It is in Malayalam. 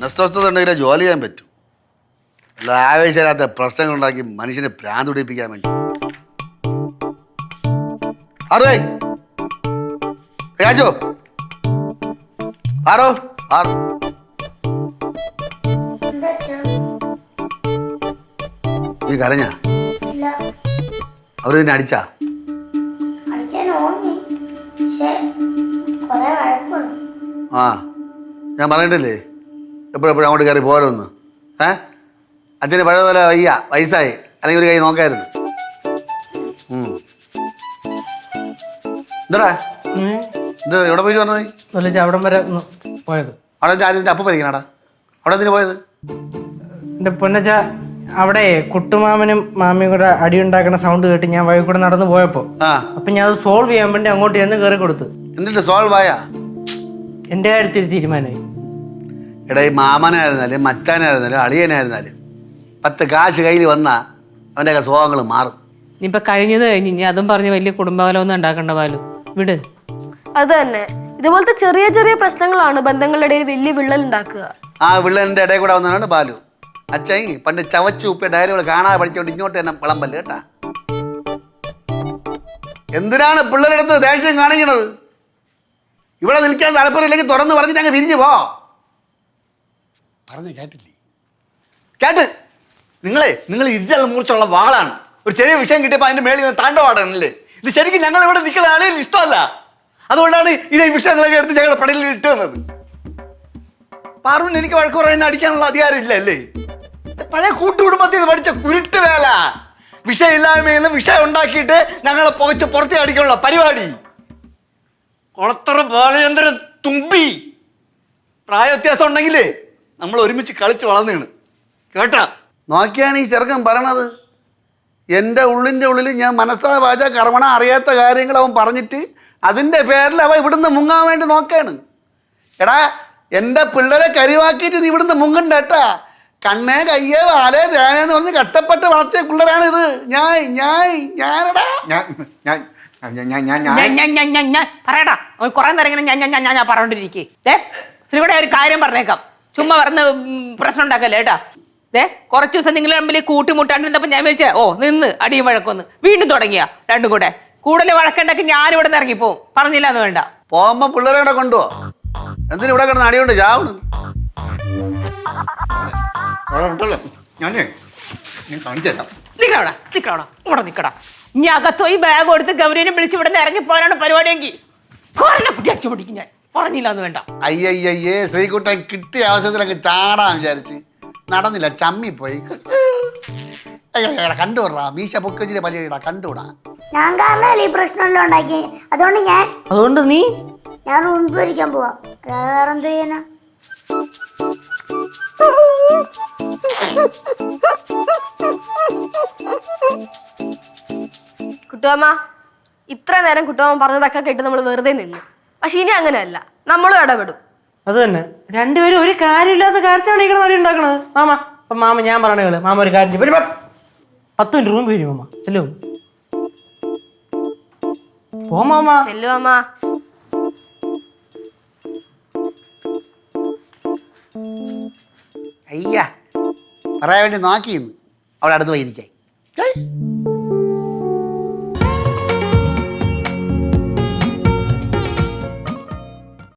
മനസ്വസ്ഥത ഉണ്ടെങ്കിലേ ജോലി ചെയ്യാൻ പറ്റും. അല്ല ആവേശമില്ലാത്ത പ്രശ്നങ്ങൾ ഉണ്ടാക്കി മനുഷ്യനെ ഭ്രാന്ത് പിടിപ്പിക്കാൻ വേണ്ടി ആറേ രാജോ. ആറോ. ആറോ. നീ കരഞ്ഞ? അവർ നിന്നെ അടിച്ചാ? ആ ഞാൻ പറഞ്ഞിട്ടില്ലേ? എപ്പോഴെപ്പോഴും അങ്ങോട്ട് കയറി പോരുന്നു. ഏ? അച്ഛന് പഴയ പോലെ വയ്യ വയസ്സായി. അല്ലെങ്കിൽ ഒരു കൈ നോക്കായിരുന്നു. എന്താടാ? ഇത് എവിടെ പോയിട്ട് പറഞ്ഞത് അവിടെ വരെ പോയത്. അവിടെ ആദ്യം അപ്പ പരിക്കണടാ അവിടെ എന്തിനു പോയത്? എന്റെ പൊന്നച്ച അവിടെ കുട്ടുമാമനും മാമിയും കൂടെ അടി ഉണ്ടാക്കുന്ന സൗണ്ട് കേട്ട് ഞാൻ വഴി കൂടെ നടന്നു പോയപ്പോ അപ്പൊ അപ്പം ഞാൻ അത് സോൾവ് ചെയ്യാൻ വേണ്ടി അങ്ങോട്ട് എന്ന് കയറി കൊടുത്തു. എന്നിട്ട് സോൾവ് ആയാ? എന്റെ കാര്യത്തിൽ തീരുമാനമായി. എടാ ഈ മാമനായിരുന്നാലും മച്ചാനായിരുന്നാലും അളിയനായിരുന്നാലും പത്ത് കാശ് കയ്യിൽ വന്നാൽ അവന്റെയൊക്കെ സ്വഭാവങ്ങൾ മാറും. ഇനിയിപ്പോൾ കഴിഞ്ഞത് കഴിഞ്ഞ് ഇനി അതും പറഞ്ഞ് വലിയ കുടുംബകലമൊന്നും ഉണ്ടാക്കണ്ട ബാലു. വിട്. അത് തന്നെ. ഇതുപോലത്തെ ചെറിയ ചെറിയ പ്രശ്നങ്ങളാണ് ബന്ധങ്ങളുടെ ഇടയിൽ വലിയ വിള്ളൽ ഉണ്ടാക്കുക. ആ വിള്ളലിന്റെ ഇടയിൽ കൂടെ വന്നതാണ് ബാലു. അച്ഛൻ പണ്ട് ചവച്ചു ഉപ്പ ഡയറികൾ കാണാതെ പഠിച്ചോണ്ട് ഇങ്ങോട്ട് തന്നെ വിളമ്പല്ല കേട്ടാ. എന്തിനാണ് പിള്ളേരെടുത്ത് ദേഷ്യം കാണിക്കുന്നത് ഇവിടെ നിൽക്കാൻ താല്പര്യമില്ലെങ്കിൽ തുറന്ന് പറഞ്ഞിട്ട് അങ്ങ് പിരിഞ്ഞു പോ. പറഞ്ഞു കേട്ടില്ലേ? കേട്ട്. നിങ്ങളെ നിങ്ങൾ ഇരുതല മൂർച്ചുള്ള വാളാണ്. ഒരു ചെറിയ വിഷയം കിട്ടിയപ്പോൾ അതിന്റെ മേളിൽ താണ്ടവാടാണല്ലേ ഇത് ശരിക്കും ഞങ്ങൾ ഇവിടെ നിൽക്കുന്ന ആളുകൾ ഇഷ്ടമല്ല. അതുകൊണ്ടാണ് ഇത് വിഷയങ്ങളൊക്കെ എടുത്ത് ഞങ്ങളുടെ പടലിൽ ഇട്ട് തന്നത്. പാർവിന് എനിക്ക് വഴക്ക് പറയാൻ അടിക്കാനുള്ള അധികാരം ഇല്ല അല്ലേ പഴയ കൂട്ടുകുടുംബത്തിൽ നിന്ന് പഠിച്ച കുരുട്ട് വേല. വിഷയമില്ലായ്മയിൽ നിന്ന് വിഷയം ഉണ്ടാക്കിയിട്ട് ഞങ്ങളെ പുകച്ച് പുറത്തെ അടിക്കാനുള്ള പരിപാടി. കുളത്തറ ബാലചന്ദ്രൻ തുമ്പി. പ്രായ വ്യത്യാസം ഉണ്ടെങ്കിലേ നമ്മൾ ഒരുമിച്ച് കളിച്ച് വളർന്നാണ് കേട്ടാ നോക്കിയാണ് ഈ ചെറുക്കൻ പറയണത് എന്റെ ഉള്ളിന്റെ ഉള്ളിൽ ഞാൻ മനസ്സാ വാച കർമ്മണ അറിയാത്ത കാര്യങ്ങൾ അവൻ പറഞ്ഞിട്ട് അതിന്റെ പേരിൽ അവൻ ഇവിടുന്ന് മുങ്ങാൻ വേണ്ടി നോക്കാണ് എടാ എന്റെ പിള്ളേരെ കരിവാക്കിയിട്ട് നീ ഇവിടുന്ന് മുങ്ങണ്ട കേട്ടാ കണ്ണേ കയ്യേ വാലേ തേനെന്ന് പറഞ്ഞ് കട്ടപ്പെട്ട് വളർത്തിയ പിള്ളേരാണ് ഇത് ഞാൻ ഞാൻ ഞാനടാ ഞാൻ ഞാൻ പറയടാ കുറേ നേരം ഞാൻ ഞാൻ ഞാൻ ഞാൻ പറഞ്ഞോണ്ടിരിക്കേ ശ്രീയുടെ ഒരു കാര്യം പറഞ്ഞേക്കാം ചുമ്മാ പറഞ്ഞ് പ്രശ്നം ഉണ്ടാക്കല്ലേ കേട്ടാ? ഏ കുറച്ച് ദിവസം നിങ്ങൾ തമ്മിൽ കൂട്ടിമുട്ടാണ്ടിരുന്നപ്പോ ഞാൻ വിളിച്ചേ ഓ നിന്ന് അടിയും വഴക്കൊന്ന്. വീണ്ടും തുടങ്ങിയ രണ്ടും കൂടെ. കൂടുതൽ വഴക്കുണ്ടാക്കി ഞാൻ ഇവിടെ നിന്ന് ഇറങ്ങിപ്പോവും. പറഞ്ഞില്ല എന്ന് വേണ്ട. പോകുമ്പോ പിള്ളേരെ ഇവിടെ കൊണ്ടുപോ. എന്തിനു ഇവിടെ കിടന്ന് അടിയുണ്ട് ചാവണ് ഉണ്ടല്ലോ. ഞാനേ ഞാൻ കാണിച്ചു തരാം. നിക്കടാ നിക്കടാ ഇവിടെ നിക്കടാ. ഇനി അകത്തോ ഈ ബാഗ് എടുത്ത് ഗൗരീനെ വിളിച്ച് ഇവിടെ നിന്ന് ഇറങ്ങി പോകാനാണ് പരിപാടിയെങ്കിൽ കുട്ടി അടിച്ചു പിടിക്കും ഞാൻ. പറഞ്ഞില്ല എന്ന് വേണ്ട. അയ്യയ്യേ ശ്രീകുട്ടൻ കിട്ടിയ അവസരത്തിലൊക്കെ ചാടാൻ വിചാരിച്ച് നടന്നില്ല ചമ്മി കണ്ടുവിടാ മീശ പൊക്കച്ചിരി പലിയിടാ കണ്ടുവിടാ ഞാൻ കാരണമല്ലേ ഈ പ്രശ്നമെല്ലാം ഉണ്ടാക്കി അതുകൊണ്ട് ഞാൻ അതുകൊണ്ട് നീ? ഞാൻ റൂമിൽ പോയിരിക്കാൻ പോവാ. അല്ലാതെ വേറെ എന്ത് ചെയ്യാനാ? കുട്ടുവാമ്മ ഇത്ര നേരം കുട്ടുവാമ്മ പറഞ്ഞതൊക്കെ കേട്ട് നമ്മൾ വെറുതെ നിന്നു. പക്ഷെ ഇനി അങ്ങനെയല്ല. നമ്മളും ഇടപെടും. അത് തന്നെ രണ്ടുപേരും ഒരു കാര്യമില്ലാത്ത കാര്യത്തിലാണ് ഈ നടി ഉണ്ടാക്കണത് മാമ അപ്പം മാമ ഞാൻ പറയണ കേൾ. മാമ ഒരു കാര്യം ചെയ്യ്. ഒരു പത്ത് പത്ത് മിനിറ്റ് റൂം പോയി മാമ. ചെല്ലു. പോ മാമ. ചെല്ലുവാമ്മ അയ്യ. പറയാൻ വേണ്ടി നോക്കിയിരുന്നു. അവിടെ അടുത്ത് പോയിരിക്കായി